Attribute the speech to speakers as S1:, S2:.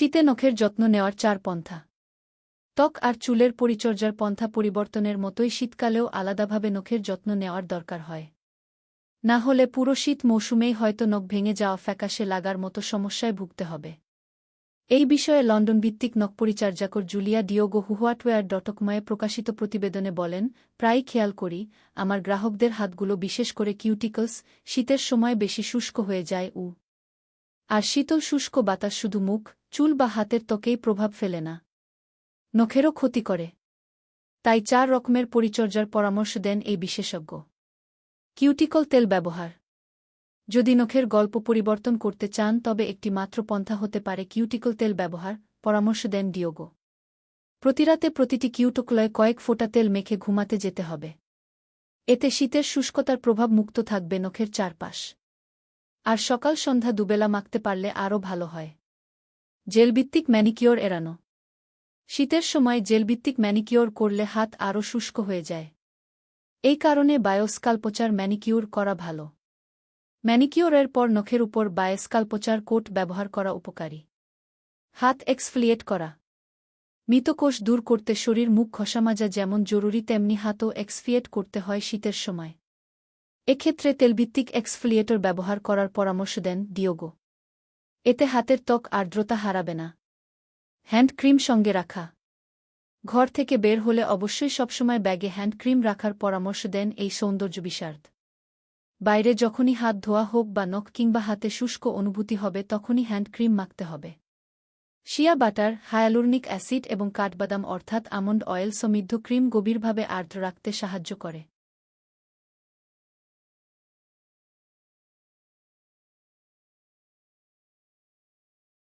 S1: শীতে নখের যত্ন নেওয়ার চার পন্থা। ত্বক আর চুলের পরিচর্যার পন্থা পরিবর্তনের মতোই শীতকালেও আলাদাভাবে নখের যত্ন নেওয়ার দরকার হয়। না হলে পুরো শীত মৌসুমেই হয়তো নখ ভেঙে যাওয়া ফ্যাকাশে লাগার মতো সমস্যায় ভুগতে হবে। এই বিষয়ে লন্ডন ভিত্তিক নখ পরিচর্যাকর জুলিয়া ডিওগো হুয়াটওয়ার ডটকময়ে প্রকাশিত প্রতিবেদনে বলেন প্রায় খেয়াল করি, আমার গ্রাহকদের হাতগুলো বিশেষ করে কিউটিকলস, শীতের সময় বেশি শুষ্ক হয়ে যায়, উ আর শীতল শুষ্ক বাতাস শুধু মুখ, চুল বা হাতের ত্বকেই প্রভাব ফেলে না। নখেরও ক্ষতি করে। তাই চার রকমের পরিচর্যার পরামর্শ দেন এই বিশেষজ্ঞ। কিউটিকল তেল ব্যবহার। যদি নখের গল্প পরিবর্তন করতে চান, তবে একটি মাত্র পন্থা হতে পারে কিউটিকল তেল ব্যবহার, পরামর্শ দেন ডিওগো প্রতিরাতে প্রতিটি কিউটিকলয়ে কয়েক ফোঁটা তেল মেখে ঘুমাতে যেতে হবে। এতে শীতের শুষ্কতার প্রভাব মুক্ত থাকবে নখের চারপাশ। আর সকাল সন্ধ্যা দুবেলা মাখতে পারলে আরও ভালো হয়। জেলভিত্তিক ম্যানিকিওর এড়ানো। শীতের সময় জেলভিত্তিক ম্যানিকিওর করলে হাত আরও শুষ্ক হয়ে যায়। এই কারণে বায়োস্কাল্পচার ম্যানিকিউর করা ভালো। ম্যানিকিওরের পর নখের উপর বায়োস্কাল্পচার কোট ব্যবহার করা উপকারী। হাত এক্সফ্লিয়েট করা। মৃতকোষ দূর করতে শরীর মুখ ঘষামাজা যেমন জরুরি, তেমনি হাতও এক্সফিয়েট করতে হয় শীতের সময়। এক্ষেত্রে তেলভিত্তিক এক্সফ্লিয়েটর ব্যবহার করার পরামর্শ দেন ডিওগো এতে হাতের ত্বক আর্দ্রতা হারাবে না। হ্যান্ড ক্রিম সঙ্গে রাখা। ঘর থেকে বের হলে অবশ্যই সবসময় ব্যাগে হ্যান্ড ক্রিম রাখার পরামর্শ দেন এই সৌন্দর্য বিশার্দ বাইরে যখনই হাত ধোয়া হোক বা নখ কিংবা হাতে শুষ্ক অনুভূতি হবে তখনই হ্যান্ড ক্রিম মাখতে হবে। শিয়া বাটার, হায়ালুরনিক অ্যাসিড এবং কাঠবাদাম অর্থাৎ আমন্ড অয়েল সমৃদ্ধ ক্রিম গভীরভাবে আর্দ্র রাখতে সাহায্য করে।